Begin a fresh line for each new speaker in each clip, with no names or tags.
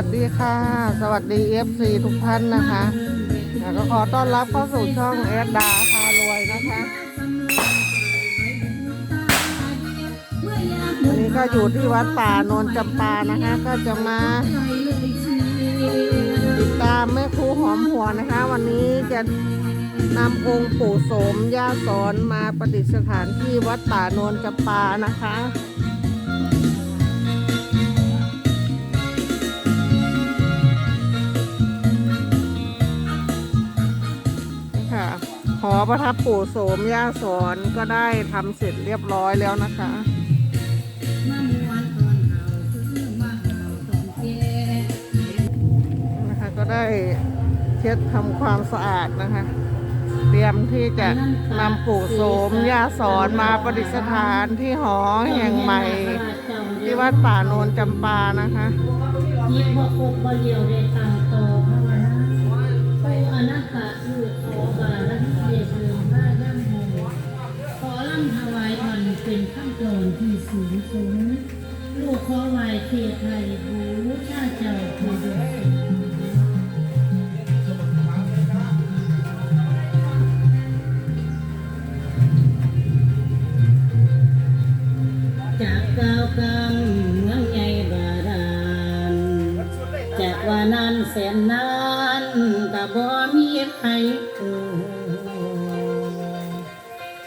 สวัสดีค่ะ สวัสดี FC ทุกท่านนะคะก็ขอต้อนรับเข้าสู่ช่องแอดดาพารวยนะคะวันนี้ก็อยู่ที่วัดป่าโนนจำปานะคะ ก็จะมาติดตามแม่ครูหอมหัวนะคะ วันนี้จะนำองค์ปู่โสมย่าสอนมาประดิษฐานที่วัดป่าโนนจำปานะคะ หอประทับปู่โสมย่าสอนก็ได้ทำเสร็จเรียบร้อยแล้วนะคะนะคะ ก็ได้เช็ดทำความสะอาดนะคะ เตรียมที่จะนำปู่โสมย่าสอนมาประดิษฐานที่หอแห่งใหม่ ที่วัดป่าโนนจำปานะคะ
ยิบพกบเลียวได้ตังโตภาวนาโตอนัตต เป็นขั้นตอนที่สูงสูงลูกขอไหวเทไทยบูชาเจ้าผู้ดวง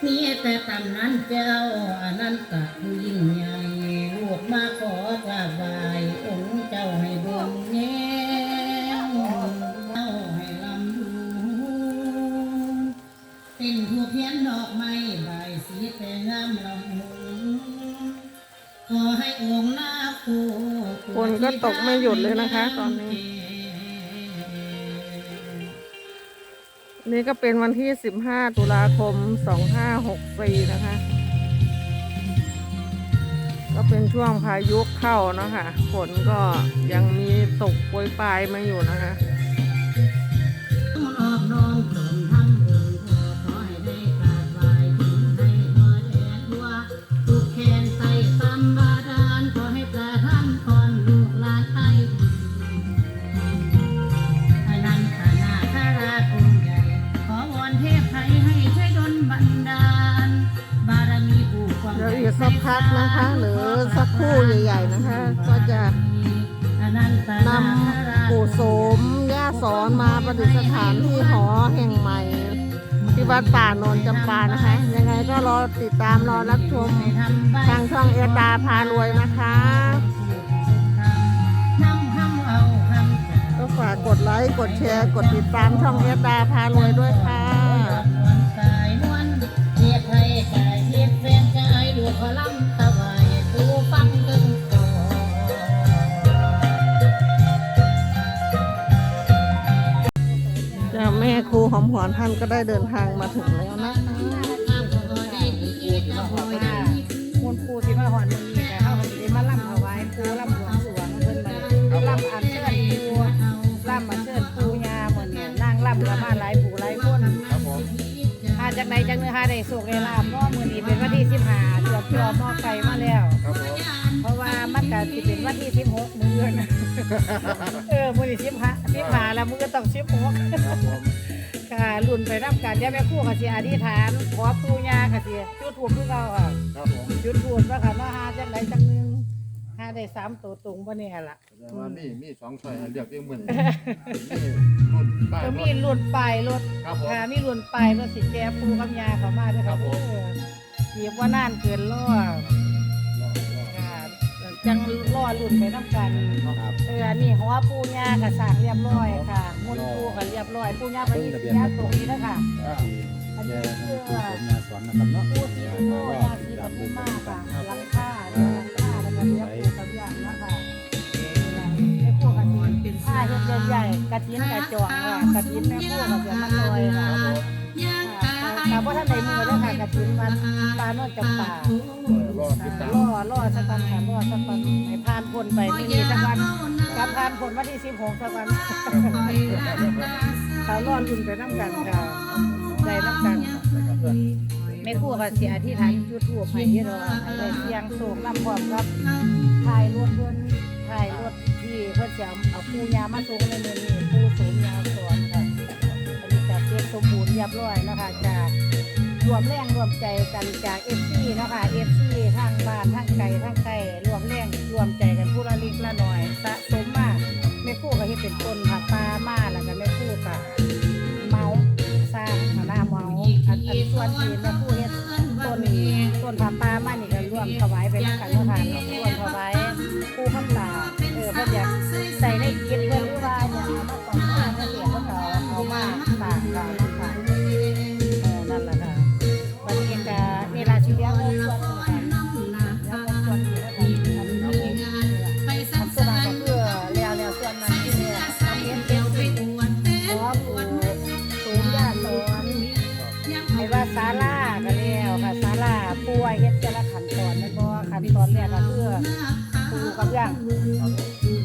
มีแต่ตำนั้นเจ้าอันนั้นกะผู้ยิ่งใหญ่ลูกมาขอกราบไหว้องค์เจ้าให้เบิ่งแย้วเจ้าให้ลำดูเป็นผู้เพียนดอกไม้ใบสีแต่งามละมุนขอให้องค์นาคู
ฝนก็ตกไม่หยุดเลยนะคะ ตอนนี้ นี่ก็เป็นวันที่ 15 ตุลาคม 2564 นะคะ ก็เป็นช่วงพายุเข้าเนาะคะฝนก็ยังมีตกโปรยปลายมาอยู่นะคะ
สักพั
กนะคะ หรือสักคู่ใหญ่ ๆนะคะ ก็จะ
นำ
ปู่โสมย่าสอนมาประดิษฐานที่หอแห่งใหม่ ที่วัดป่าโนนจำปานะคะ ยังไงก็รอติดตามรอรับชมทางช่องเอตาพารวยนะคะก็ฝากกดไลค์กดแชร์กดติดตามช่องเอตาพารวยด้วยค่ะ แม่ครูหอมหวนท่านก็ได้เดินทางมาถึงแล้วนะคะ
มนต์ปูที่มาหอนมันมีแต่เขาก็สิได้มาล่ำถวายปูล่ำหลวงสรวงเพิ่นมาล่ำอันเชิญปูล่ำอันเชิญปูยาหมดเนี่ยนางล่ำละมาหลายปูหลายคนมาจากไหนจากเนื้อหาได้โศกได้ลา เออมื้อนี้15 15แล้วมื้อต้อง16ค่ะรุ่นไปรับการเดี๋ยวแม่ครู่ก็สิอธิษฐานขอปูยาก็สิจุดธูปคือเก่าอะ
ครับผม
จุดพูดว่าค่ะว่าหาจังไหนจังหนึงหาได้สามตัวตรงบ่เนี่ยล่ะ
แสดงว่ามีมีสองช่อยให้เลือกเรื่องมือนี่รุ่นป้าย
ก็
ร
มี
ถ
รุ่นปลายรถ
ครับผม
ค่ะมีรุ่นปลายรถสิแกปูกับยาเข้ามาด้วย
ครั
ค่ะ
บผม
เออเรียกว่านานเกินล้อค่ะ จังล้อรุ่นไปน้ำกัน
ครับ
เอออันนี่หัวปูยาก็สร้างเรียบร้อยค่ะมุนปูก็เรียบร้อยปูยาไปนี่ยาตรงนี้แล้วค่ะอันนี้คือ
งานสอนนะครับเนาะ
ปูสีโม่ยาสีกับปูมากค่ะหลังคาหลังคาแล้วก็เรียบปูกับยางนะคะแม่ครัวกะทิเป็นผ้าเฮ็ดใหญ่ๆกะทินกะจองค่ะกะทินแม่ครัวก็จะมาลอยค่ะ แต่ว่าท่านใดมือเด้อค่ะกะทินมันปลาโนนจำปาร
อติดตาม
ล่อล่อสักวันค่ะล่อสักวันให้ผ่านพ้นไปไม่มีสักวันกับผ่านพ้นวันที่16สักวันเขาล่อลุ่นไปน้ำกันค่ะได้น้ำกันแม่ครัวก็สิอธิษฐานจุดทูบให้เยอะดอกให้ได้เสียงโศกลำพร้อมกับถ่ายรถเพิ่นถ่ายรถที่เพิ่นจะเอายามาสูงในมือนี้ สมบูรณ์เรียบร้อยนะคะจากรวมแรงรวมใจกันจากเอฟซีนะคะเอฟซีทางบ้านทางไกลทางไกลรวมแรงรวมใจกันผู้ละล็กละหน่อยสะสมมาแม่คู่ก็เฮ็ดเป็นต้นผักปลามาแล้วก็แม่คู่ก็เมาสร้างหน้าเมาอันอันส่วนที่แม่คู่เฮ็ดต้นต้นผักปลามานี่ก็รวมถวายไปแล้วกัน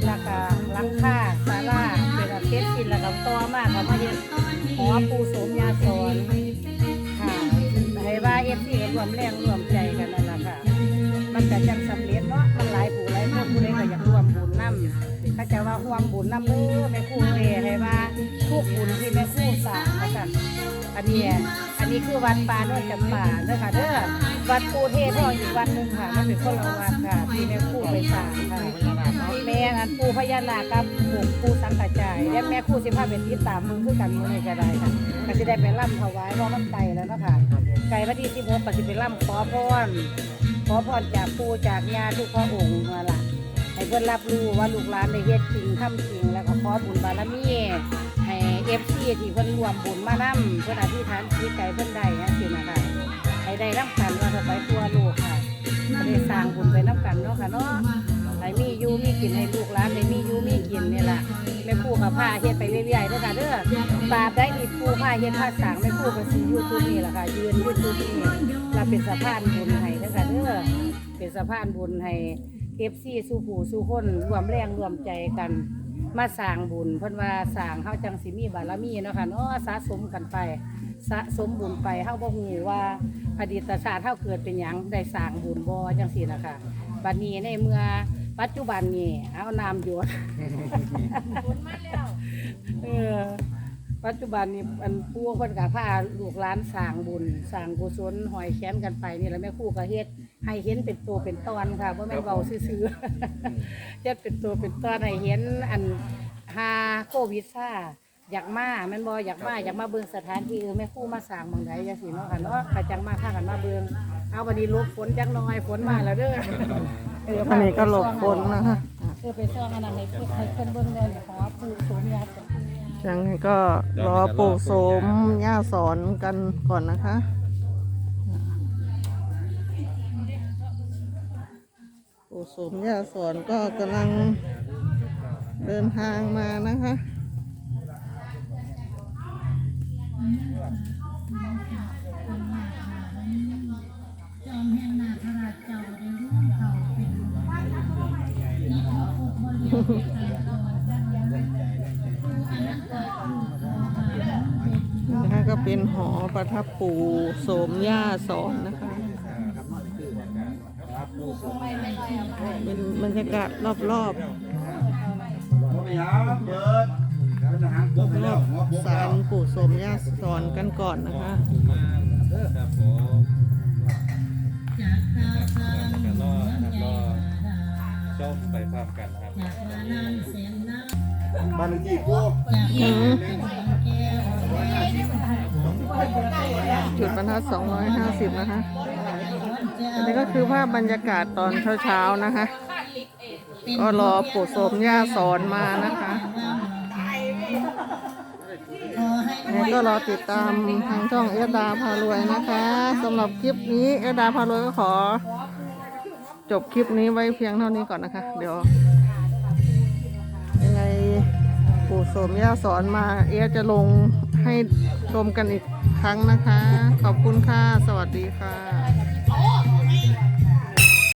แล้วก็หลังคาศาลาเป็นอันเสร็จสิ้นแล้วก็ต่อมาก็มาเฮ็ดหอปูโสมยาสอนค่ะให้ว่าเอฟซีก็รวมแรงรวมใจกันนั่นแหละค่ะมันจะจังสำเร็จเนาะมันหลายผู้หลายคนผู้ใดก็อยากรวมบุญนำเขาจะว่าร่วมบุญนำเด้อแม่ครู่เอให้ว่าทุกบุญที่แม่ครู่สร้างนะกันอันนี้ นนี้คือวัดป่าโนนจำป่าเด้อค่ะเด้อวัดปูเทศทออีกวัดหนึงค่ะมันเป็นคนละวัดค่ะที่แม่ครู่ไปสร้างค่ะแม่อันปูพญานาคกับปู่ปูสังกะจายและแม่ครู่สิพาเป็นติดตามมือคือกันมือนี้ก็ได้ค่ะก็สิได้ไปร่ำถวายเพราะมันไกลแล้วเนาะค่ะไก่วันที่สิบหกก็สิไปร่ำขอพรขอพรจากปู่จากยาทุกพระองค์มาละให้เพิ่นรับรู้ว่าลูกหลานได้เฮ็ดจริงทำจริงแล้วก็ขอบุญบารมี เอฟซีที่เพิ่นรวมบุญมานำเพิ่นอธิษฐานจิตใจเพิ่นได้จังซี่นะคะให้ได้รับกันว่าจะไปทั่วโลกค่ะจะได้สร้างบุญไปนํกันเนาะค่ะเนาะให้มีอยู่มีกินให้ลูกหลานได้มีอยู่มีกินนี่ล่ะแม่ครู่กับผ้าเฮ็ดไปเรื่อยๆเด้อค่ะเด้อบาปได้มีครู่ผ้าเฮ็ดผ้าสางแม่ครู่ก็สิอยู่ทุกนี่ล่ะค่ะยืนอยู่ทุกนี่เราเป็นสะพานบุญให้เด้อค่ะเด้อเป็นสะพานบุญให้เอฟซีสู้ผู้สู้คนรวมแรงรวมใจกัน มาสร้างบุญเพิ่นว่าสร้างเฮาจังสิมีบารมีเนาะค่ะเนาะสะสมกันไป สะสมบุญไปเฮาบ่ฮู้ว่าอดีตชาติเฮาเกิดเป็นหยังได้สร้างบุญบ่จังซี่ล่ะคะบัดนี้ในเมื่อปัจจุบันนี้เอาน้ำหยดเออปัจจุบันนี้อันปู่เพิ่นก็พาลูกหลานสร้างบุญสร้างกุศลหอยแขนกันไปนี่แหละแม่ครูก็เฮ็ด ให้เห็นเป็นตัวเป็นตอนค่ะบ่แม่นเว้าซื่อๆเฮ็ดเป็นตัวเป็นตอนให้เห็นอันหาโควิดซ่าอยากมาแม่นบ่อยากมาอยากมาเบิ่งสถานที่เออแม่ครูมาสร้างหม่องใดจังซี่เนาะค่ะเนาะก็จังมาพากันมาเบิ่งเอาบัดนี้หลบฝนจักหน่อยฝนมาแล้วเด้อเอั
นนี้ก็หลบฝนนะคะ
เออไปซ่องอันนั้นให้เพิ่นให้เพิ่นเบิ่งเลยขอปู่โสมยาสอน
ยังไงก็รอปู่โสมย่าสอนกันก่อนนะคะ สมย่าสอนก็กำลังเดินทางมานะคะ
จอมแห่งนาคราชเจ้าในเรก่องนั้นผู้อันนั้นก็คือขอบาเป็น
นะคะก็เป็นหอประทับปู่โสมย่าสอนนะคะ เป็นบรรยากาศรอบๆรอบรอบศาลปู่โสมย่าสอนกันก่อนนะคะ
ครับผม
จากตาฟัง
กันรอครับรอ
จาก
ชมไปพร้อมกันนะครับ
มานานแสนนาน
บ้านเลขที่กู
จากแก้วแก้ว
จุดบรรทัด250 นะคะ อันนี้ก็คือภาพบรรยากาศตอนเช้าๆนะคะ ก็รอปู่โสมย่าสอนมานะคะ
ขอให้
ยังไงก็รอติดตามทางช่องเอดาพารวยนะคะสำหรับคลิปนี้เอดาพารวยก็ขอ จบคลิปนี้ไว้เพียงเท่านี้ก่อนนะคะ เดี๋ยวยังไงปู่โสมย่าสอนมาเอจะลงให้ชมกันอีกครั้งนะคะ ขอบคุณค่ะ สวัสดีค่ะ 头！